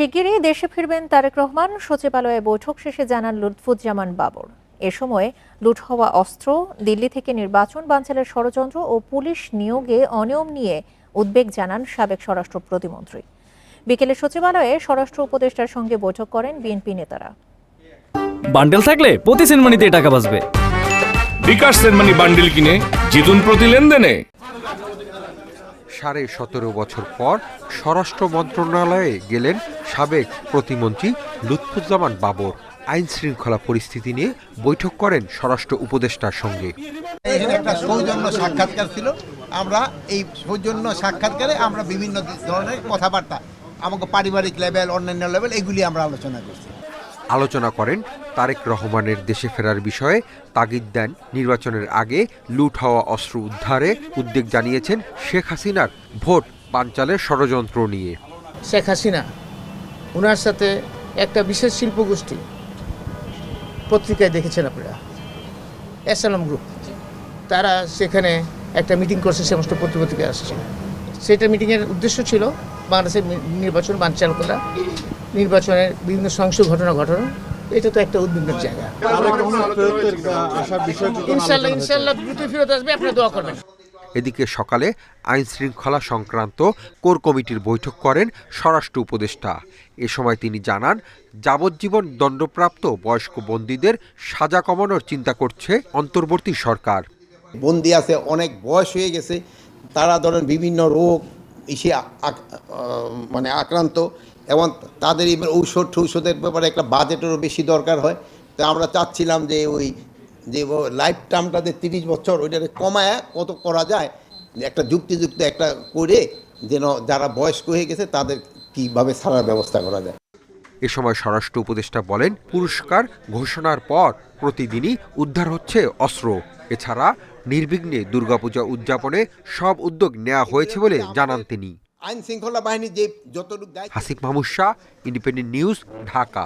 শিগগিরই দেশে ফিরবেন তারেক রহমান। সচিবালয়ে বৈঠক শেষে জানান লুৎফুজ্জামান বাবর। এ সময় লুট হওয়া অস্ত্র দিল্লি থেকে নির্বাচন বানচালের ষড়যন্ত্র ও পুলিশ নিয়োগে অনিয়ম নিয়ে উদ্বেগ জানান সাবেক স্বরাষ্ট্র প্রতিমন্ত্রী। বিকেলে সচিবালয়ে স্বরাষ্ট্র উপদেষ্টার সঙ্গে বৈঠক করেন বিএনপি নেতারা। বান্ডেল থাকলে প্রতি সিনেমানিতে টাকা বাঁচবে। বিকাশ সেনমানি বান্ডিল কিনে জিতুন প্রতি লেনদেনে। সাড়ে সতেরো বছর পর স্বরাষ্ট্র মন্ত্রণালয়ে গেলেন সাবেক প্রতিমন্ত্রী লুৎফুজ্জামান বাবর। আইন শৃঙ্খলা পরিস্থিতি নিয়ে বৈঠক করেন স্বরাষ্ট্র উপদেষ্টার সঙ্গে। এখানে একটা সৌজন্য সাক্ষাৎকার ছিল। আমরা এই সৌজন্য সাক্ষাৎকারে আমরা বিভিন্ন ধরনের কথাবার্তা আমাকে পারিবারিক লেভেল অন্যান্য লেভেল এগুলি আমরা আলোচনা করছি। আলোচনা করেন তারেক রহমানের দেশে ফেরার বিষয়ে তাগিদ দেন। নির্বাচনের আগে লুট হওয়া অস্ত্র উদ্ধারে উদ্বেগ জানিয়েছেন শেখ হাসিনার ভোট পাঞ্চালের ষড়যন্ত্র নিয়ে। শেখ হাসিনা ওনার সাথে একটা বিশেষ শিল্পগোষ্ঠী পত্রিকায় দেখেছেন আপনারা অ্যাসালাম গ্রুপ। তারা সেখানে একটা মিটিং করছে সমস্ত পত্রিকায় আসছে। সেটা মিটিংয়ের উদ্দেশ্য ছিল বাংলাদেশের নির্বাচন বানচাল করা নির্বাচনের বিভিন্ন সহিংস ঘটনা ঘটানো। এটা তো একটা উদ্বিগ্নের জায়গা। ইনশাল্লাহ ইনশাল্লাহ দ্রুত ফেরত আসবে আপনারা দোয়া করবেন। এদিকে সকালে আইন শৃঙ্খলা সংক্রান্ত কোর কমিটির বৈঠক করেন স্বরাষ্ট্র উপদেষ্টা। এ সময় তিনি জানান যাবজ্জীবন দণ্ডপ্রাপ্ত বয়স্ক বন্দীদের সাজা কমানোর চিন্তা করছে অন্তর্বর্তী সরকার। বন্দি আছে অনেক বয়স হয়ে গেছে তারা ধরেন বিভিন্ন রোগ ইসে আহ, মানে আক্রান্ত এবং তাদের ঔষধ টৌষধের ব্যাপারে একটা বাজেটেরও বেশি দরকার হয়। তো আমরা চাচ্ছিলাম যে ওই যে লাইফ টার্মটা যে তিরিশ বছর, ওইটাকে কমায় কত করা যায়, একটা যুক্তিযুক্ত একটা করে যেন যারা বয়স্ক হয়ে গেছে তাদের কীভাবে ছাড়ার ব্যবস্থা করা যায়। এ সময় স্বরাষ্ট্র উপদেষ্টা বলেন, পুরস্কার ঘোষণার পর প্রতিদিনই উদ্ধার হচ্ছে অস্ত্র। এছাড়া নির্বিঘ্নে দুর্গাপূজা উদযাপনে সব উদ্যোগ নেওয়া হয়েছে বলে জানান তিনি। আইন শৃঙ্খলা বাহিনী যে যতটুকু হাসিক মাহমুদ শাহ ইন্ডিপেন্ডেন্ট নিউজ ঢাকা।